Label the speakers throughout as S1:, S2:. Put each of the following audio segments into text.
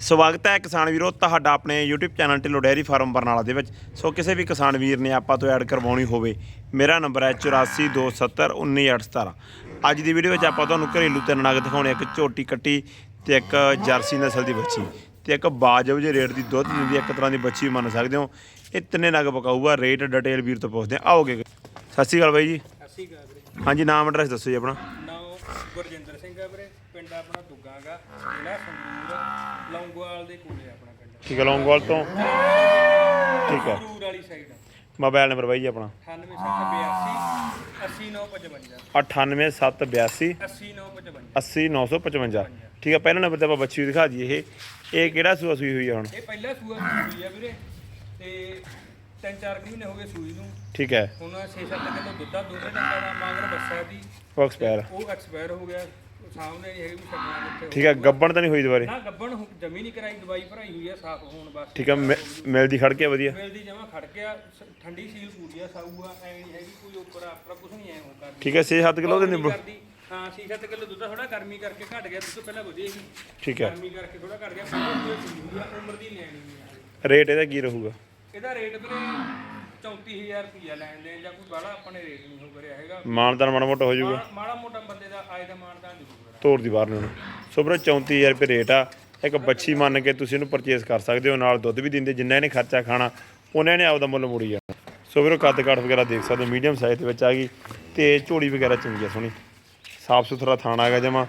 S1: ਸਵਾਗਤ ਹੈ ਕਿਸਾਨ ਵੀਰੋ ਤੁਹਾਡਾ ਆਪਣੇ YouTube channel Dhillon dairy farm Barnala ਦੇ ਵਿੱਚ। ਸੋ ਕਿਸੇ ਵੀ ਕਿਸਾਨ ਵੀਰ ਨੇ ਆਪਾਂ ਤੋਂ ਐਡ ਕਰਵਾਉਣੀ ਹੋਵੇ ਮੇਰਾ ਨੰਬਰ ਹੈ 8427191817 ਅੱਜ ਦੀ ਵੀਡੀਓ ਵਿੱਚ ਆਪਾਂ ਤੁਹਾਨੂੰ ਘਰੇਲੂ ਤਿੰਨ ਨਗ ਦਿਖਾਉਣੇ ਇੱਕ ਝੋਟੀ ਕੱਟੀ ਤੇ ਇੱਕ ਜਰਸੀ ਨਸਲ ਦੀ ਬੱਚੀ ਤੇ ਇੱਕ ਬਾਜਬ ਜੇ ਰੇਟ ਦੀ ਦੁੱਧ ਦਿੰਦੀ ਇੱਕ ਤਰ੍ਹਾਂ ਦੀ ਬੱਚੀ ਮੰਨ ਸਕਦੇ ਹੋ। ਇਹ ਤਿੰਨੇ ਨਗ ਪਕਾਊਗਾ ਰੇਟ ਡਿਟੇਲ ਵੀਰ ਤੋਂ ਪੁੱਛਦੇ ਆਓਗੇ? ਸਤਿ ਸ਼੍ਰੀ ਅਕਾਲ ਬਾਈ ਜੀ।
S2: ਅਸੀਂ ਗਾ ਵੀਰੇ।
S1: ਹਾਂਜੀ ਨਾਮ ਐਡਰੈਸ ਦੱਸੋ ਜੀ ਆਪਣਾ।
S2: ਗੁਰਜਿੰਦਰ ਸਿੰਘ ਆ ਵੀਰੇ ਪਿੰਡ ਆਪਣਾ ਦੁੱਗਾਗਾ ਜ਼ਿਲ੍ਹਾ ਸੰਗਰੂਰ ਲੌਂਗੋਵਾਲ ਦੇ ਕੋਲੇ ਆਪਣਾ ਪਿੰਡ।
S1: ਠੀਕ ਹੈ ਲੌਂਗਵਾਲ ਤੋਂ? ਠੀਕ ਹੈ
S2: ਸੰਗਰੂਰ ਵਾਲੀ ਸਾਈਡ
S1: ਮੋਬਾਈਲ ਨੰਬਰ ਬਾਈ ਜੀ ਆਪਣਾ।
S2: 9882 80955
S1: 9872
S2: 80955
S1: 80955 ਠੀਕ ਹੈ ਪਹਿਲਾ ਨੰਬਰ ਤੇ ਆਪਾਂ ਬੱਚੀ ਦਿਖਾ ਦਈਏ ਇਹ। ਇਹ ਕਿਹੜਾ ਸੂਆ ਸੂਈ ਹੋਈ ਹੈ ਹੁਣ?
S2: ਇਹ ਪਹਿਲਾ ਸੂਆ ਸੂਈ ਆ ਵੀਰੇ। ਤੇ ਤਿੰਨ ਚਾਰ ਕੁ ਮਹੀਨੇ ਹੋ ਗਏ ਸੂਈ ਨੂੰ।
S1: ਠੀਕ ਹੈ।
S2: ਹੁਣ 6-7 ਕਿਲੋ ਦੁੱਧ ਆ ਟੰਗਾ ਦਾ ਮਾਂਗਰ ਬੱਸਾ ਦੀ
S1: ਉਹ ਐਕਸਪਾਇਰ
S2: ਉਹ ਐਕਸਪਾਇਰ ਹੋ ਗਿਆ। ਉਹ ਸਾਹਮਣੇ ਨਹੀਂ ਹੈਗੀ ਵੀ ਛੱਡਣਾ ਕਿੱਥੇ
S1: ਠੀਕ ਹੈ ਗੱਬਣ ਤਾਂ ਨਹੀਂ ਹੋਈ ਦੁਬਾਰੇ?
S2: ਨਾ ਗੱਬਣ ਜਮੀ ਨਹੀਂ ਕਰਾਈ ਦਵਾਈ ਭਰਾਈ ਹੋਈ ਆ ਸਾਫ਼ ਹੋਣ ਬਸ
S1: ਠੀਕ ਹੈ ਮਿ- ਮਿਲਦੀ ਖੜ ਕੇ ਵਧੀਆ।
S2: ਮਿਲਦੀ ਜਮਾ ਖੜ ਗਿਆ ਸ- ਠੰਡੀ ਸੀਲ ਪੂਰੀ ਆ ਸਾਊ ਆ ਐ ਨਹੀਂ ਹੈਗੀ ਕੋਈ ਉੱਪਰ ਆਪਰਾ ਕੁਝ ਨਹੀਂ ਐ ਹੋ ਕਰਦੀ।
S1: ਠੀਕ ਹੈ 6-7 ਕਿਲੋ ਦੇ
S2: ਨਹੀਂ
S1: ਨਿੰਬੂ
S2: ਕਰਦੀ। ਹਾਂ 6-7 ਕਿਲੋ ਦੁੱਧ ਥੋੜਾ ਗਰਮੀ ਕਰਕੇ ਘਟ ਗਿਆ ਦੁੱਧ ਪਹਿਲਾਂ ਵਧੀਆ ਸੀ।
S1: ਠੀਕ ਹੈ।
S2: ਗਰਮੀ ਕਰਕੇ ਥੋੜਾ ਘਟ ਗਿਆ ਪਹਿਲਾਂ ਕੋਈ ਚੀਜ਼ ਹੁੰਦੀ ਆ ਉਮਰ ਦੀ ਲੈਣੀ ਨਹੀਂ ਆ।
S1: ਰੇਟ ਇਹਦਾ ਕੀ ਰਹੂਗਾ?
S2: ਇਹਦਾ ਰੇਟ ਵੀਰੇ 34000 ਰੁਪਿਆ ਲੈਣ ਦੇ ਜਾਂ ਕੋਈ ਬਾਹਲਾ ਆਪਣੇ ਰੇਟ ਨਹੀਂ ਹੋ ਕਰਿਆ ਹੈਗਾ।
S1: ਮਾਨਦਾਨ ਮਾੜਾ ਮੋਟਾ ਹੋ ਜਾਊਗਾ।
S2: ਮਾੜਾ- ਮਾੜਾ ਮੋਟਾ ਬੰਦੇ ਦਾ ਆਏ ਦਾ ਮਾਨਦਾਨ ਜ਼ਰੂਰ ਹੈ
S1: ਤੋੜ ਦੀ ਬਾਹਰ ਨੂੰ। ਸੋ ਵੀਰੋ 34000 ਰੁਪਏ ਰੇਟ ਆ। ਇੱਕ ਬੱਚੀ ਮੰਨ ਕੇ ਤੁਸੀਂ ਇਹਨੂੰ ਪਰਚੇਸ ਕਰ ਸਕਦੇ ਹੋ। ਨਾਲ ਦੁੱਧ ਵੀ ਦਿੰਦੇ। ਜਿੰਨਾ ਇਹਨੇ ਖਰਚਾ ਖਾਣਾ ਉਹਨਾਂ ਨੇ ਆਪਦਾ ਮੁੱਲ ਮੋੜੀ ਜਾਣਾ। ਸੋ ਵੀਰੋ ਕੱਦ ਕਾਠ ਵਗੈਰਾ ਦੇਖ ਸਕਦੇ ਹੋ। ਮੀਡੀਅਮ ਸਾਈਜ਼ ਦੇ ਵਿੱਚ ਆ ਗਈ। ਤੇ ਝੋਲੀ ਵਗੈਰਾ ਚੰਗੀ ਆ ਸੋਹਣੀ। ਸਾਫ਼ ਸੁਥਰਾ ਥਾਣਾ ਹੈਗਾ ਜਮਾ।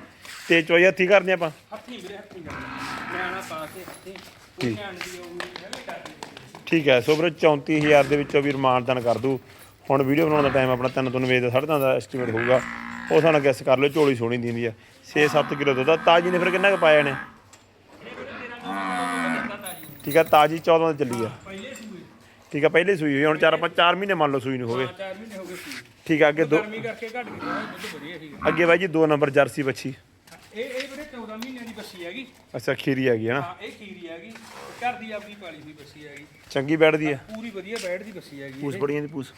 S1: ਤੇ ਚੋਈ ਹੱਥੀ ਕਰਦੇ ਆਪਾਂ?
S2: ਹੱਥੀਂ ਵੀਰੇ ਹੱਥੀਂ ਕਰਨਾ। ਨਿਆਣਾ ਪਾ ਕੇ ਹੱਥੀਂ। ਕੋਈ ਧਿਆਨ ਦੀ ਉਹ ਨਹੀਂ ਹੈਗਾ। ਕਰਦੀ
S1: ਠੀਕ ਹੈ ਸੋ ਵੀਰੋ 34000 ਦੇ ਵਿੱਚੋਂ ਵੀ ਰਮਾਨਦਾਨ ਕਰ ਦੂ। ਹੁਣ ਵੀਡੀਓ ਬਣਾਉਣ ਦਾ ਟਾਈਮ ਆਪਣਾ ਤਿੰਨ ਤੋਂ ਵਜੇ ਦਾ ਸਾਢੇ ਤਿੰਨ ਦਾ ਐਸਟੀਮੇਟ ਹੋਊਗਾ। ਉਹ ਸਾਨੂੰ ਗੈਸ ਕਰ ਲਿਓ ਝੋਲੀ ਸੋਹਣੀ ਦਿੰਦੀ ਆ 6-7 ਕਿਲੋ ਦੁੱਧ ਆ। ਤਾਜੀ ਨੇ ਫਿਰ ਕਿੰਨਾ ਕੁ ਪਾਇਆ ਨੇ ਠੀਕ ਆ ਤਾਜੀ 14 ਤੇ ਚੱਲੀ ਆ। ਠੀਕ ਆ ਪਹਿਲੇ ਸੂਈ ਹੋਈ ਹੁਣ ਚਾਰ ਆਪਾਂ 4 ਮਹੀਨੇ ਮੰਨ ਲਓ ਸੂਈ ਨੂੰ ਹੋ ਗਏ।
S2: ਹਾਂ, ਚਾਰ ਮਹੀਨੇ ਹੋ ਗਏ
S1: ਠੀਕ ਆ ਅੱਗੇ ਦੋ
S2: ਗਰਮੀ ਕਰਕੇ ਘਟ ਗਈ ਦੁੱਧ ਵਧੀਆ ਸੀ
S1: ਅੱਗੇ ਬਾਈ ਜੀ ਦੋ ਨੰਬਰ ਜਰਸੀ ਬੱਚੀ
S2: ਇਹ ਇਹ ਵੀਰੇ 14 ਮਹੀਨਿਆਂ ਦੀ ਬੱਸੀ ਹੈਗੀ।
S1: ਅੱਛਾ ਖੀਰੀ ਗਈ ਹੈ ਨਾ?
S2: ਹਾਂ ਇਹ ਖੀਰੀ ਹੈਗੀ। ਘਰ ਦੀ ਆਪਣੀ ਪਾਲੀ ਹੋਈ ਬੱਸੀ ਹੈਗੀ।
S1: ਚੰਗੀ ਬੈਠਦੀ ਆ।
S2: ਪੂਰੀ ਵਧੀਆ ਬੈਠ ਦੀ ਬੱਸੀ ਹੈਗੀ
S1: ਪੂਸ। ਬੜੀਆਂ ਦੀ ਪੂਸ।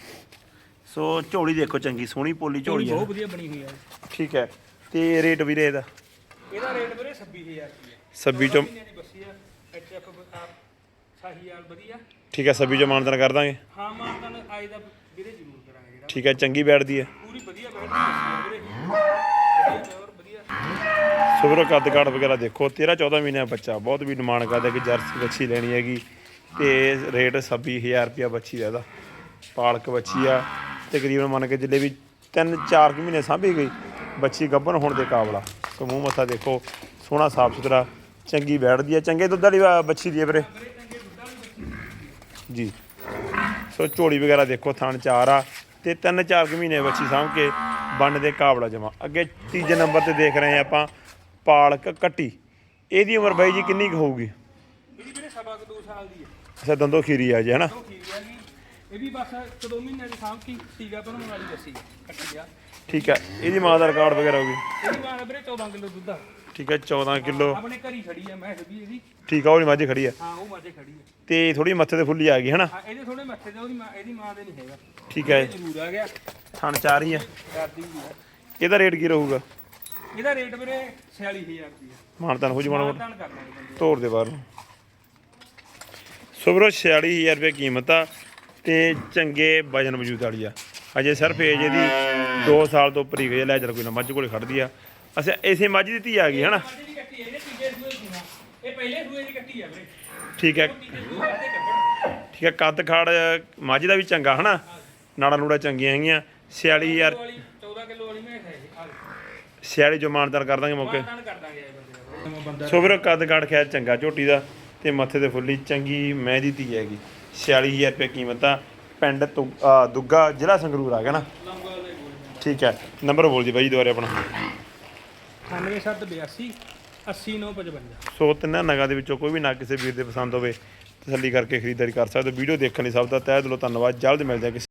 S1: ਸੋ ਝੋਲੀ ਦੇਖੋ ਚੰਗੀ ਸੋਹਣੀ ਪੋਲੀ ਝੋਲੀ ਆ।
S2: ਬਹੁਤ ਵਧੀਆ ਬਣੀ ਹੋਈ ਹੈ
S1: ਠੀਕ ਹੈ ਤੇ ਰੇਟ ਵੀਰੇ ਇਹਦਾ?
S2: ਇਹਦਾ ਰੇਟ ਵੀਰੇ 26000 ਰੁਪਏ
S1: ਸੱਬੀ ਚੋਂ
S2: ਮਹੀਨਿਆਂ ਦੀ ਬੱਸੀ ਆ। ਵਧੀਆ।
S1: ਠੀਕ ਹੈ ਸੱਬੀ ਚੋਂ ਮਾਨਦਾਨ ਕਰ ਦਾਂਗੇ।
S2: ਹਾਂ ਮਾਨਤਨ ਆਏ ਦਾ ਵੀਰੇ ਜ਼ਰੂਰ ਕਰਾਂਗੇ ਜਿਹੜਾ।
S1: ਠੀਕ ਹੈ ਚੰਗੀ ਬੈਠਦੀ ਆ
S2: ਪੂਰੀ ਵਧੀਆ ਬੈਠ ਦੀ ਬੱਸੀ ਆ ਵੀਰੇ। ਵਧੀਆ ਪਿਓਰ ਵਧੀਆ
S1: ਸੋ ਵੀਰੋ ਕੱਦ ਕਾਠ ਵਗੈਰਾ ਦੇਖੋ 13 14 ਮਹੀਨਿਆਂ ਬੱਚਾ, ਬਹੁਤ ਵੀ ਡਿਮਾਂਡ ਕਰਦਾ ਕਿ ਜਰਸੀ ਬੱਚੀ ਲੈਣੀ ਹੈਗੀ ਤੇ ਰੇਟ 26000 ਰੁਪਿਆ ਬੱਚੀ ਦਾ ਇਹਦਾ, ਪਾਲਕ ਬੱਚੀ ਆ, ਤਕਰੀਬਨ ਮੰਨ ਕੇ ਜਿੱਲੇ ਵੀ 3 4 ਮਹੀਨੇ ਸਾਂਭੀ ਗਈ ਬੱਚੀ ਗੱਭਣ ਹੋਣ ਦੇ ਕਾਬਲਾ ਸੋ ਮੂੰਹ ਮੱਥਾ ਦੇਖੋ, ਸੋਹਣਾ ਸਾਫ਼ ਸੁਥਰਾ, ਚੰਗੀ ਬੈਠਦੀ ਆ, ਚੰਗੇ ਦੁੱਧ ਵਾਲੀ ਵਾ- ਬੱਚੀ ਦੀ ਆ ਵੀਰੇ। ਜੀ। ਸੋ ਝੋਲੀ ਵਗੈਰਾ ਦੇਖੋ, ਥਣ ਚਾਰ ਆ, ਤੇ ਤਿੰਨ ਚਾਰ ਕੁ ਮਹੀਨੇ ਬੱਚੀ ਸਾਂਭ ਕੇ ਬੰਨ ਦੇ ਕਾਬਲਾ ਜਮਾ। ਅੱਗੇ ਤੀਜੇ ਨੰਬਰ ਤੇ ਦੇਖ ਰਹੇ ਆ ਆਪਾਂ ਪਾਲਕ ਕੱਟੀ। ਇਹਦੀ ਉਮਰ ਬਾਈ ਜੀ ਕਿੰਨੀ ਕੁ ਹੋਊਗੀ?
S2: ਇਹਦੀ ਵੀਰੇ ਸਵਾ ਕੁ ਦੋ ਸਾਲ ਦੀ ਹੈ।
S1: ਅੱਛਾ ਦੰਦੋ ਖੀਰੀ ਆ ਜੀ ਹਨਾ?
S2: ਉਹ ਖੀਰੀ ਹੈਗੀ ਇਹ ਵੀ ਬਸ ਇੱਕ ਦੋ ਮਹੀਨਿਆਂ ਦੀ ਸਾਂਭ ਕੀ ਸੀਗਾ ਬਣਾਉਣ ਵਾਲੀ ਕੱਟੀ ਆ।
S1: ਠੀਕ ਹੈ ਇਹਦੀ ਮਾਂ ਦਾ ਰਿਕਾਰਡ ਵਗੈਰਾ ਹੋਊਗੀ
S2: ਇਹਦੀ ਮਾਂ ਵੀਰੇ 14 ਕਿਲੋ ਦੁੱਧ ਆ।
S1: ਠੀਕ ਹੈ 14 ਕਿਲੋ।
S2: ਆਪਣੇ ਘਰੀ ਖੜੀ ਆ ਮੈਂ ਵੀ ਇਹਦੀ।
S1: ਠੀਕ ਆ ਉਹ ਮਾਝੇ ਖੜੀ ਆ।
S2: ਹਾਂ ਉਹ ਮਾਝੇ ਖੜੀ ਆ।
S1: ਤੇ ਥੋੜੀ ਮੱਥੇ ਤੇ ਫੁੱਲੀ ਆ ਗਈ ਹਨਾ?
S2: ਹਾਂ ਇਹਦੇ ਥੋੜੇ ਮੱਥੇ ਤੇ ਉਹਦੀ ਮਾਂ ਇਹਦੀ ਮਾਂ ਦੇ ਨਹੀਂ ਹੈਗਾ।
S1: ਠੀਕ ਹੈ
S2: ਇਹ ਜ਼ਰੂਰ ਆ ਗਿਆ।
S1: ਥਣ ਚਾਰ ਹੀ ਆ
S2: ਕਰਦੀ ਵੀ ਆ
S1: ਇਹਦਾ ਰੇਟ ਕੀ ਰਹੂਗਾ?
S2: ਇਹਦਾ ਰੇਟ ਵੀਰੇ 46000 ਰੁਪਏ
S1: ਮਾਨਤਾਨ ਹੋ ਜੂ ਮਾੜਾ ਮੋਟਾ।
S2: ਮਾਨਦਾਨ ਕਰ ਲਾਂਗੇ ਬੰਦੇ
S1: ਤੋੜ ਦੇ ਬਾਹਰ ਨੂੰ। ਸੋ ਵੀਰੋ 46000 ਰੁਪਏ ਕੀਮਤ ਆ ਤੇ ਚੰਗੇ ਵਜਨ ਵਜੂਦ ਵਾਲੀ ਆ। ਅਜੇ ਸਿਰਫ ਏਜ ਇਹਦੀ 2 ਸਾਲ ਤੋਂ ਉੱਪਰ ਹੀ ਗਈ ਆ, ਲੈ ਜਰ ਕੋਈ ਨਾ ਮੱਝ ਕੋਲੇ ਖੜਦੀ ਆ। ਅੱਛਾ ਇਸੇ ਮੱਝ ਦੀ ਧੀ ਆ ਗਈ ਹਨਾ?
S2: ਮਾਝੇ ਦੀ ਕੱਟੀ ਇਹਨੇ ਤੀਜੇ ਸੂਏ ਦੀ ਹਾਂ ਇਹ ਪਹਿਲੇ ਸੂਏ ਦੀ ਕੱਟੀ ਆ ਵੀਰੇ।
S1: ਠੀਕ ਹੈ
S2: ਤੀਜੇ ਸੂਏ ਵਾਸਤੇ ਕੱਢਣ
S1: ਠੀਕ ਹੈ ਕੱਦ ਖਾੜ ਮੱਝ ਦਾ ਵੀ ਚੰਗਾ ਹਨਾ? ਨਾੜਾ ਨੂੜਾ ਚੰਗੀਆਂ ਹੈਗੀਆਂ। 46000
S2: ਵਾਲੀ 14 ਕਿਲੋ ਵਾਲੀ ਮੈਂ ਹੈ ਆ
S1: 46 ਜੋ ਮਾਨਦਾਰ ਕਰ ਦਾਂਗੇ ਮੌਕੇ।
S2: ਮਾਨਦਾਨ ਕਰ ਦਾਂਗੇ ਇਹ ਬੰਦੇ ਦਾ।
S1: ਸੋ ਵੀਰੋ ਕੱਦ ਕਾੜ ਖੈਰ ਚੰਗਾ ਝੋਟੀ ਦਾ ਤੇ ਮੱਥੇ ਤੇ ਫੁੱਲੀ ਚੰਗੀ ਮਹਿੰਦੀ ਧੀ ਹੈਗੀ। 46000 ਰੁਪਏ ਕੀਮਤ ਆ ਪਿੰਡ ਦੁੱਗਾ ਜ਼ਿਲ੍ਹਾ ਸੰਗਰੂਰ ਆ ਗਿਆ ਨਾ?
S2: ਦੇ
S1: ਠੀਕ ਹੈ ਨੰਬਰ ਬੋਲ ਜੀ ਬਾਈ ਦੁਬਾਰੇ ਆਪਣਾ।
S2: 9782 80955
S1: ਸੋ ਤਿੰਨਾਂ ਨਗਾਂ ਦੇ ਵਿੱਚੋਂ ਕੋਈ ਵੀ ਨਗ ਕਿਸੇ ਵੀਰ ਦੇ ਪਸੰਦ ਹੋਵੇ ਤਸੱਲੀ ਕਰਕੇ ਖਰੀਦਦਾਰੀ ਕਰ ਸਕਦੇ ਹੋ। ਵੀਡੀਓ ਦੇਖਣ ਲਈ ਸਭ ਦਾ ਤਹਿ ਦਿਲੋਂ ਧੰਨਵਾਦ। ਜਲਦ ਮਿਲਦੇ ਹਾਂ ਕਿਸੇ